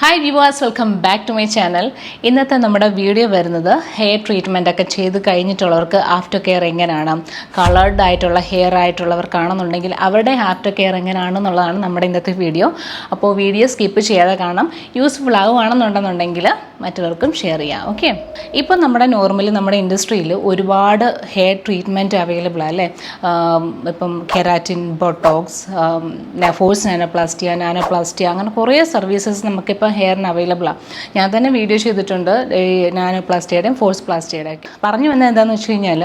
Hi viewers welcome back to my channel ഇന്നത്തെ നമ്മുടെ video വരുന്നത് ഹെയർ ട്രീറ്റ്മെന്റ് ഒക്കെ ചെയ്ത് കഴിഞ്ഞിട്ടുള്ളവർക്ക് ആഫ്റ്റർ കെയർ എങ്ങനെയാണ്? കളേർഡ് ആയിട്ടുള്ള ഹെയർ ആയിട്ടുള്ളവർക്കാണെന്നുണ്ടെങ്കിൽ അവരുടെ ആഫ്റ്റർ കെയർ എങ്ങനെയാണെന്നുള്ളതാണ് നമ്മുടെ ഇന്നത്തെ വീഡിയോ അപ്പോൾ വീഡിയോ സ്കിപ്പ് ചെയ്യാതെ കാണാം. യൂസ്ഫുൾ ആവുകയാണെന്നുണ്ടെന്നുണ്ടെങ്കിൽ മറ്റുള്ളവർക്കും ഷെയർ ചെയ്യാം. ഓക്കെ ഇപ്പം നമ്മുടെ നോർമലി നമ്മുടെ ഇൻഡസ്ട്രിയിൽ ഒരുപാട് ഹെയർ ട്രീറ്റ്മെന്റ് അവൈലബിൾ അല്ലേ? ഇപ്പം keratin botox force nanoplastia nanoplastia അങ്ങനെ കുറേ സർവീസസ് നമുക്കിപ്പോൾ ഹെയറിന് അവൈലബിൾ ആണ് ഞാൻ തന്നെ വീഡിയോ ചെയ്തിട്ടുണ്ട്. ഈ നാനോപ്ലാസ്റ്റിയുടെയും ഫോഴ്സ് പ്ലാസ്റ്റിയുടെയും പറഞ്ഞു വന്നത് എന്താണെന്ന് വെച്ച് കഴിഞ്ഞാൽ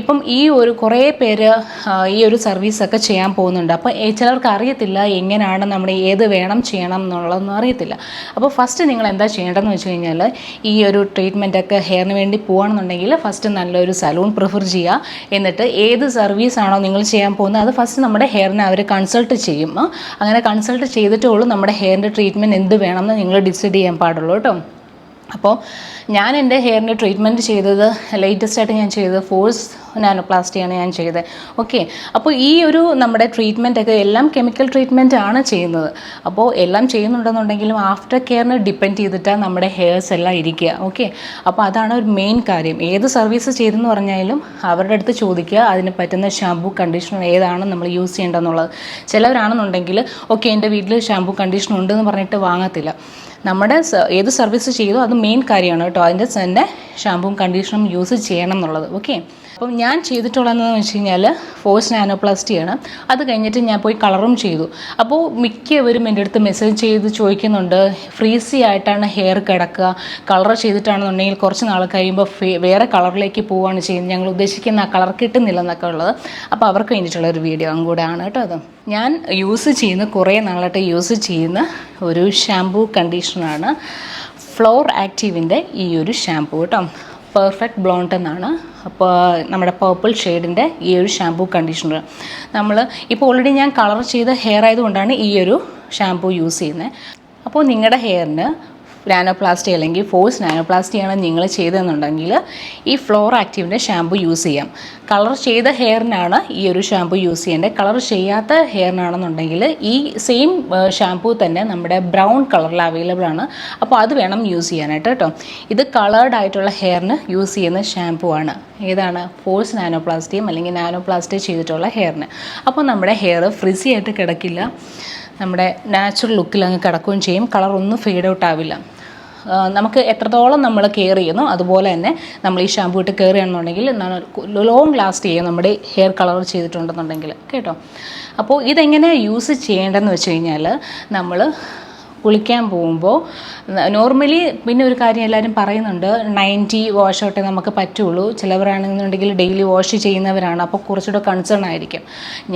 ഇപ്പം ഈ ഒരു കുറേ പേര് ഈ ഒരു സർവീസൊക്കെ ചെയ്യാൻ പോകുന്നുണ്ട്. അപ്പോൾ ചിലർക്ക് അറിയത്തില്ല എങ്ങനെയാണ് നമ്മൾ ഏത് വേണം ചെയ്യണം എന്നുള്ളതൊന്നും അറിയത്തില്ല. അപ്പോൾ ഫസ്റ്റ് നിങ്ങൾ എന്താ ചെയ്യേണ്ടതെന്ന് വെച്ച് കഴിഞ്ഞാൽ ഈ ഒരു ട്രീറ്റ്മെന്റൊക്കെ ഹെയറിന് വേണ്ടി പോകുകയാണെന്നുണ്ടെങ്കിൽ ഫസ്റ്റ് നല്ലൊരു സലൂൺ പ്രിഫർ ചെയ്യുക. എന്നിട്ട് ഏത് സർവീസാണോ നിങ്ങൾ ചെയ്യാൻ പോകുന്നത് അത് ഫസ്റ്റ് നമ്മുടെ ഹെയറിനെ അവർ കൺസൾട്ട് ചെയ്യും. അങ്ങനെ കൺസൾട്ട് ചെയ്തിട്ടേ ഉള്ളൂ നമ്മുടെ ഹെയറിന്റെ ട്രീറ്റ്മെന്റ് എന്ത് വേണമെന്ന് നിങ്ങൾ ഡിസൈഡ് ചെയ്യാൻ പാടുള്ളൂ കേട്ടോ. അപ്പോൾ ഞാൻ എന്റെ ഹെയറിന്റെ ട്രീറ്റ്മെന്റ് ചെയ്തത് ലേറ്റസ്റ്റ് ആയിട്ട് ഞാൻ ചെയ്തത് ഫോഴ്സ് നാനോപ്ലാസ്റ്റിയാണ് ഞാൻ ചെയ്തത്. ഓക്കെ അപ്പോൾ ഈ ഒരു നമ്മുടെ ട്രീറ്റ്മെന്റ് ഒക്കെ എല്ലാം കെമിക്കൽ ട്രീറ്റ്മെന്റ് ആണ് ചെയ്യുന്നത്. അപ്പോൾ എല്ലാം ചെയ്യുന്നുണ്ടെന്നുണ്ടെങ്കിലും ആഫ്റ്റർ കെയറിനെ ഡിപ്പെൻഡ് ചെയ്തിട്ടാണ് നമ്മുടെ ഹെയർസ് എല്ലാം ഇരിക്കുക. ഓക്കെ അപ്പോൾ അതാണ് ഒരു മെയിൻ കാര്യം. ഏത് സർവീസ് ചെയ്തെന്ന് പറഞ്ഞാലും അവരുടെ അടുത്ത് ചോദിക്കുക അതിന് പറ്റുന്ന ഷാമ്പു കണ്ടീഷണർ ഏതാണ് നമ്മൾ യൂസ് ചെയ്യേണ്ടതെന്നുള്ളത്. ചിലവരാണെന്നുണ്ടെങ്കിൽ ഓക്കെ എന്റെ വീട്ടിൽ ഷാമ്പു കണ്ടീഷണർ ഉണ്ടെന്ന് പറഞ്ഞിട്ട് വാങ്ങത്തില്ല. നമ്മുടെ ഏത് സർവീസ് ചെയ്തോ അത് മെയിൻ കാര്യമാണ് കേട്ടോ. അതിന്റെ തന്നെ ഷാമ്പുവും കണ്ടീഷണറും യൂസ് ചെയ്യണം എന്നുള്ളത്. ഓക്കെ അപ്പം ഞാൻ ചെയ്തിട്ടുള്ളതെന്ന് വെച്ച് കഴിഞ്ഞാൽ ഫോഴ്സ് നാനോപ്ലാസ്റ്റിയാണ്. അത് കഴിഞ്ഞിട്ട് ഞാൻ പോയി കളറും ചെയ്തു. അപ്പോൾ മിക്കവരും എന്റെ അടുത്ത് മെസ്സേജ് ചെയ്ത് ചോദിക്കുന്നുണ്ട് ഫ്രീസി ആയിട്ടാണ് ഹെയർ കിടക്കുക കളർ ചെയ്തിട്ടാണെന്നുണ്ടെങ്കിൽ കുറച്ച് നാൾ കഴിയുമ്പോൾ വേറെ കളറിലേക്ക് പോവുകയാണ് ചെയ്യുന്നത്. ഞങ്ങൾ ഉദ്ദേശിക്കുന്ന ആ കളർ കിട്ടുന്നില്ല എന്നൊക്കെ ഉള്ളത്. അപ്പോൾ അവർക്ക് വേണ്ടിയിട്ടുള്ള ഒരു വീഡിയോ കൂടെ ആണ് കേട്ടോ അത്. ഞാൻ യൂസ് ചെയ്യുന്ന കുറേ നാളായിട്ട് യൂസ് ചെയ്യുന്ന ഒരു ഷാംപൂ കണ്ടീഷണറാണ് ഫ്ലോർ ആക്റ്റീവിന്റെ ഈ ഒരു ഷാംപൂ കേട്ടോ. പെർഫെക്റ്റ് ബ്ലോണ്ട് എന്നാണ്. അപ്പോൾ നമ്മുടെ പേർപ്പിൾ ഷെയ്ഡിന്റെ ഈ ഒരു ഷാംപൂ കണ്ടീഷണർ. നമ്മൾ ഇപ്പോൾ ഓൾറെഡി ഞാൻ കളർ ചെയ്ത ഹെയർ ആയതുകൊണ്ടാണ് ഈ ഒരു ഷാംപൂ യൂസ് ചെയ്യുന്നത്. അപ്പോൾ നിങ്ങളുടെ ഹെയറിന് നാനോപ്ലാസ്റ്റി അല്ലെങ്കിൽ ഫോഴ്സ് നാനോപ്ലാസ്റ്റിയാണ് നിങ്ങൾ ചെയ്തതെന്നുണ്ടെങ്കിൽ ഈ ഫ്ലോർ ആക്റ്റീവിന്റെ ഷാമ്പു യൂസ് ചെയ്യാം. കളർ ചെയ്ത ഹെയറിനാണ് ഈ ഒരു ഷാമ്പു യൂസ് ചെയ്യേണ്ടത്. കളർ ചെയ്യാത്ത ഹെയറിനാണെന്നുണ്ടെങ്കിൽ ഈ സെയിം ഷാമ്പു തന്നെ നമ്മുടെ ബ്രൗൺ കളറിൽ അവൈലബിൾ ആണ്. അപ്പോൾ അത് വേണം യൂസ് ചെയ്യാനായിട്ട് കേട്ടോ. ഇത് കളേർഡ് ആയിട്ടുള്ള ഹെയറിന് യൂസ് ചെയ്യുന്ന ഷാമ്പു ആണ്. ഏതാണ്? ഫോഴ്സ് നാനോപ്ലാസ്റ്റിയും അല്ലെങ്കിൽ നാനോപ്ലാസ്റ്റി ചെയ്തിട്ടുള്ള ഹെയറിന്. അപ്പോൾ നമ്മുടെ ഹെയർ ഫ്രിസി ആയിട്ട് കിടക്കില്ല. നമ്മുടെ നാച്ചുറൽ ലുക്കിൽ അങ്ങ് കിടക്കുകയും ചെയ്യും. കളർ ഒന്നും ഫെയ്ഡ് ഔട്ട് ആവില്ല. നമുക്ക് എത്രത്തോളം നമ്മൾ കെയർ ചെയ്യുന്നു അതുപോലെ തന്നെ നമ്മൾ ഈ ഷാമ്പൂ ഇട്ട് കെയർ ചെയ്യണമെന്നുണ്ടെങ്കിൽ ലോങ് ലാസ്റ്റ് ചെയ്യും നമ്മുടെ ഹെയർ കളർ ചെയ്തിട്ടുണ്ടെന്നുണ്ടെങ്കിൽ കേട്ടോ? അപ്പോൾ ഇതെങ്ങനെ യൂസ് ചെയ്യേണ്ടതെന്ന് വെച്ച് കഴിഞ്ഞാൽ നമ്മൾ കുളിക്കാൻ പോകുമ്പോൾ നോർമലി പിന്നെ ഒരു കാര്യം എല്ലാവരും പറയുന്നുണ്ട് നയന്റി വാഷ് ഔട്ടേ നമുക്ക് പറ്റുള്ളൂ. ചിലവരാണെന്നുണ്ടെങ്കിൽ ഡെയിലി വാഷ് ചെയ്യുന്നവരാണ്. അപ്പോൾ കുറച്ചുകൂടെ കൺസേൺ ആയിരിക്കും.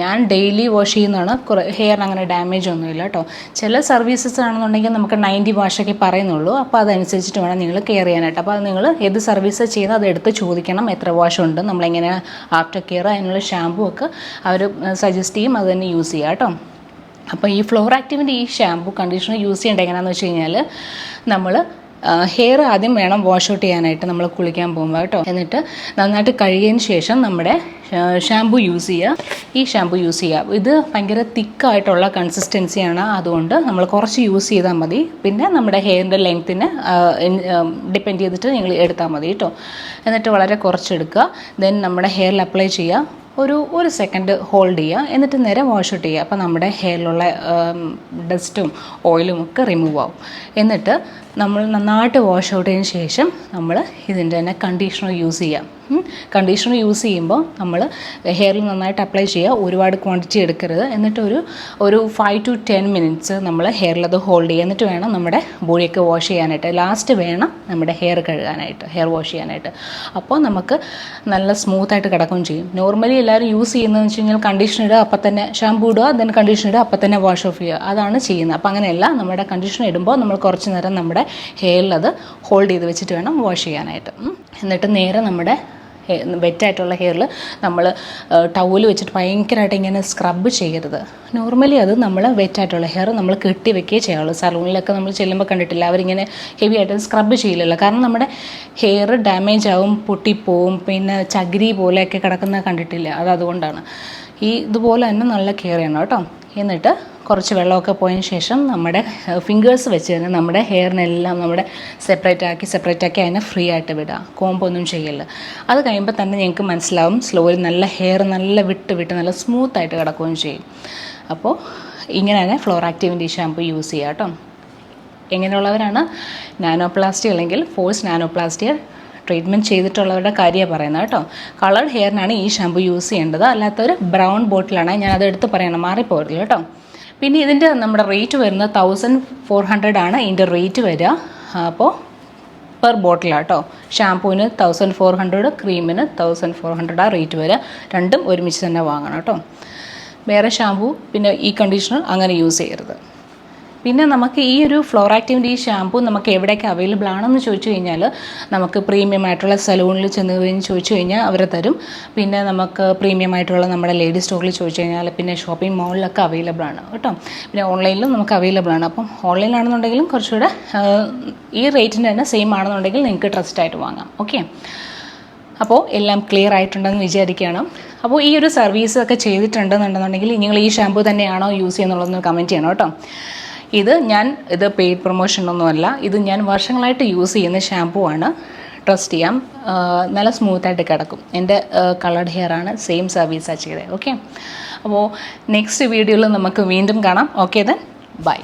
ഞാൻ ഡെയിലി വാഷ് ചെയ്യുന്നതാണ്. ഹെയർ അങ്ങനെ ഡാമേജ് ഒന്നുമില്ല കേട്ടോ ചില സർവീസസ് ആണെന്നുണ്ടെങ്കിൽ നമുക്ക് നയന്റി വാഷൊക്കെ പറയുന്നുള്ളൂ. അപ്പോൾ അതനുസരിച്ചിട്ട് വേണം നിങ്ങൾ കെയർ ചെയ്യാനായിട്ട്. അപ്പോൾ അത് നിങ്ങൾ ഏത് സർവീസ് ചെയ്യുന്നത് അത് എടുത്ത് ചോദിക്കണം. എത്ര വാഷ് ഉണ്ട് നമ്മളെങ്ങനെ ആഫ്റ്റർ കെയർ അതിനുള്ള ഷാമ്പൂ ഒക്കെ അവർ സജസ്റ്റ് ചെയ്യും. അത് തന്നെ യൂസ് ചെയ്യുക കേട്ടോ അപ്പോൾ ഈ ഫ്ലോർ ആക്റ്റീവിന്റെ ഈ ഷാമ്പു കണ്ടീഷണർ യൂസ് ചെയ്യേണ്ട എങ്ങനെയാണെന്ന് വെച്ച് കഴിഞ്ഞാൽ നമ്മൾ ഹെയർ ആദ്യം വേണം വാഷ് ഔട്ട് ചെയ്യാനായിട്ട് നമ്മൾ കുളിക്കാൻ പോകുമ്പോൾ കേട്ടോ. എന്നിട്ട് നന്നായിട്ട് കഴുകിയതിന് ശേഷം നമ്മുടെ ഷാമ്പു യൂസ് ചെയ്യുക. ഈ ഷാമ്പു യൂസ് ചെയ്യുക. ഇത് ഭയങ്കര തിക്കായിട്ടുള്ള കൺസിസ്റ്റൻസിയാണ് അതുകൊണ്ട് നമ്മൾ കുറച്ച് യൂസ് ചെയ്താൽ മതി. പിന്നെ നമ്മുടെ ഹെയറിന്റെ ലെങ്ത്തിന് ഡിപ്പെൻഡ് ചെയ്തിട്ട് നിങ്ങൾ എടുത്താൽ മതി കേട്ടോ. എന്നിട്ട് വളരെ കുറച്ചെടുക്കുക ദെൻ നമ്മുടെ ഹെയറിൽ അപ്ലൈ ചെയ്യുക. ഒരു ഒരു സെക്കൻഡ് ഹോൾഡ് ചെയ്യുക. എന്നിട്ട് നേരെ വാഷ് ഔട്ട് ചെയ്യുക. അപ്പോൾ നമ്മുടെ ഹെയറിലുള്ള ഡസ്റ്റും ഓയിലും ഒക്കെ റിമൂവ് ആവും. എന്നിട്ട് നമ്മൾ നന്നായിട്ട് വാഷ് ഔട്ട് ചെയ്തതിന് ശേഷം നമ്മൾ ഇതിന്റെ തന്നെ കണ്ടീഷണർ യൂസ് ചെയ്യാം. കണ്ടീഷണർ യൂസ് ചെയ്യുമ്പോൾ നമ്മൾ ഹെയറിൽ നന്നായിട്ട് അപ്ലൈ ചെയ്യുക ഒരുപാട് ക്വാണ്ടിറ്റി എടുക്കരുത്. എന്നിട്ട് ഒരു ഒരു ഫൈവ് ടു ടെൻ മിനിറ്റ്സ് നമ്മൾ ഹെയറിൽ അത് ഹോൾഡ് ചെയ്യുക എന്നിട്ട് വേണം നമ്മുടെ ബോഡിയൊക്കെ വാഷ് ചെയ്യാനായിട്ട്. ലാസ്റ്റ് വേണം നമ്മുടെ ഹെയർ കഴുകാനായിട്ട് ഹെയർ വാഷ് ചെയ്യാനായിട്ട്. അപ്പോൾ നമുക്ക് നല്ല സ്മൂത്തായിട്ട് കിടക്കുകയും ചെയ്യും. നോർമലി എല്ലാവരും യൂസ് ചെയ്യുന്നതെന്ന് വെച്ച് കഴിഞ്ഞാൽ കണ്ടീഷണർ ഇടുക അപ്പം തന്നെ ഷാമ്പൂ ഇടുക ദെൻ കണ്ടീഷണർ ഇടുക അപ്പം തന്നെ വാഷ് ഓഫ് ചെയ്യുക. അതാണ് ചെയ്യുന്നത്. അപ്പോൾ അങ്ങനെയല്ല നമ്മുടെ കണ്ടീഷണർ ഇടുമ്പോൾ നമ്മൾ കുറച്ച് നേരം നമ്മുടെ ഹെയറിൽ അത് ഹോൾഡ് ചെയ്ത് വെച്ചിട്ട് വേണം വാഷ് ചെയ്യാനായിട്ട്. എന്നിട്ട് നേരെ നമ്മുടെ വെറ്റായിട്ടുള്ള ഹെയറിൽ നമ്മൾ ടവൽ വെച്ചിട്ട് ഭയങ്കരമായിട്ട് ഇങ്ങനെ സ്ക്രബ് ചെയ്യരുത്. നോർമലി അത് നമ്മൾ വെറ്റായിട്ടുള്ള ഹെയർ നമ്മൾ കെട്ടി വെക്കുകയേ ചെയ്യാവുള്ളൂ. സലൂണിലൊക്കെ നമ്മൾ ചെല്ലുമ്പോൾ കണ്ടിട്ടില്ല അവരിങ്ങനെ ഹെവി ആയിട്ട് സ്ക്രബ് ചെയ്യില്ലല്ലോ. കാരണം നമ്മുടെ ഹെയർ ഡാമേജ് ആവും പൊട്ടിപ്പോവും പിന്നെ ചകിരി പോലെയൊക്കെ കിടക്കുന്ന കണ്ടിട്ടില്ല? അത് അതുകൊണ്ടാണ്. ഈ ഇതുപോലെ തന്നെ നല്ല കെയർ ചെയ്യണം കേട്ടോ. എന്നിട്ട് കുറച്ച് വെള്ളമൊക്കെ പോയതിന് ശേഷം നമ്മുടെ ഫിംഗേഴ്സ് വെച്ച് തന്നെ നമ്മുടെ ഹെയറിനെല്ലാം നമ്മുടെ സെപ്പറേറ്റ് ആക്കി സെപ്പറേറ്റ് ആക്കി അതിനെ ഫ്രീ ആയിട്ട് വിടുക കോമ്പൊന്നും ചെയ്യല്ല. അത് കഴിയുമ്പോൾ തന്നെ ഞങ്ങൾക്ക് മനസ്സിലാവും സ്ലോയിൽ നല്ല ഹെയർ നല്ല വിട്ട് വിട്ട് നല്ല സ്മൂത്ത് ആയിട്ട് കിടക്കുകയും ചെയ്യും. അപ്പോൾ ഇങ്ങനെയാണ് ഫ്ലോർ ആക്റ്റീവിന്റെ ഈ ഷാമ്പു യൂസ് ചെയ്യുക കേട്ടോ എങ്ങനെയുള്ളവരാണ് നാനോപ്ലാസ്റ്റി അല്ലെങ്കിൽ ഫോഴ്സ് നാനോപ്ലാസ്റ്റിയർ ട്രീറ്റ്മെന്റ് ചെയ്തിട്ടുള്ളവരുടെ കാര്യമാണ് പറയുന്നത് കേട്ടോ കളർഡ് ഹെയറിനാണ് ഈ ഷാമ്പു യൂസ് ചെയ്യേണ്ടത്. അല്ലാത്തൊരു ബ്രൗൺ ബോട്ടിലാണ് ഞാൻ എടുത്ത് പറയണം. മാറിപ്പോരില്ല കേട്ടോ പിന്നെ ഇതിന്റെ നമ്മുടെ റേറ്റ് വരുന്നത് തൗസൻഡ് ഫോർ ഹൺഡ്രഡ് ആണ്. ഇതിന്റെ റേറ്റ് വരിക. അപ്പോൾ പെർ ബോട്ടിലാണ് കേട്ടോ ഷാമ്പൂവിന് തൗസൻഡ് ഫോർ ഹൺഡ്രഡ് ക്രീമിന് തൗസൻഡ് ഫോർ ഹൺഡ്രഡ് ആ റേറ്റ് വരിക. രണ്ടും ഒരുമിച്ച് തന്നെ വാങ്ങണം കേട്ടോ വേറെ ഷാമ്പൂ പിന്നെ ഈ കണ്ടീഷണർ അങ്ങനെ യൂസ് ചെയ്യരുത്. പിന്നെ നമുക്ക് ഈ ഒരു ഫ്ലോർ ആക്ടിവിറ്റി ഷാമ്പൂ നമുക്ക് എവിടെയൊക്കെ അവൈലബിൾ ആണെന്ന് ചോദിച്ചു കഴിഞ്ഞാൽ നമുക്ക് പ്രീമിയം ആയിട്ടുള്ള സലൂണിൽ ചെന്ന് കഴിഞ്ഞ് ചോദിച്ചു കഴിഞ്ഞാൽ അവർ തരും. പിന്നെ നമുക്ക് പ്രീമിയം ആയിട്ടുള്ള നമ്മുടെ ലേഡീസ് സ്റ്റോറിൽ ചോദിച്ചു കഴിഞ്ഞാൽ പിന്നെ ഷോപ്പിംഗ് മോളിലൊക്കെ അവൈലബിൾ ആണ് കേട്ടോ. പിന്നെ ഓൺലൈനിലും നമുക്ക് അവൈലബിൾ ആണ്. അപ്പം ഓൺലൈനിലാണെന്നുണ്ടെങ്കിലും കുറച്ചുകൂടെ ഈ റേറ്റിന് തന്നെ സെയിം ആണെന്നുണ്ടെങ്കിൽ നിങ്ങൾക്ക് ട്രസ്റ്റ് ആയിട്ട് വാങ്ങാം. ഓക്കെ അപ്പോൾ എല്ലാം ക്ലിയർ ആയിട്ടുണ്ടെന്ന് വിചാരിക്കുകയാണ്. അപ്പോൾ ഈ ഒരു സർവീസ് ഒക്കെ ചെയ്തിട്ടുണ്ടെന്നുണ്ടെന്നുണ്ടെങ്കിൽ നിങ്ങൾ ഈ ഷാമ്പൂ തന്നെയാണോ യൂസ് ചെയ്യുന്നുള്ളതെന്ന് കമന്റ് ചെയ്യണം കേട്ടോ. ഇത് ഞാൻ ഇത് പെയ്ഡ് പ്രൊമോഷനൊന്നുമല്ല ഇത് ഞാൻ വർഷങ്ങളായിട്ട് യൂസ് ചെയ്യുന്ന ഷാമ്പൂ ആണ്. ട്രസ്റ്റ് ചെയ്യാം. നല്ല സ്മൂത്തായിട്ട് കിടക്കും. എന്റെ കളർഡ് ഹെയർ ആണ്. സെയിം സർവീസാണ് ചെയ്തത്. ഓക്കെ അപ്പോൾ നെക്സ്റ്റ് വീഡിയോയിൽ നമുക്ക് വീണ്ടും കാണാം. Okay then bye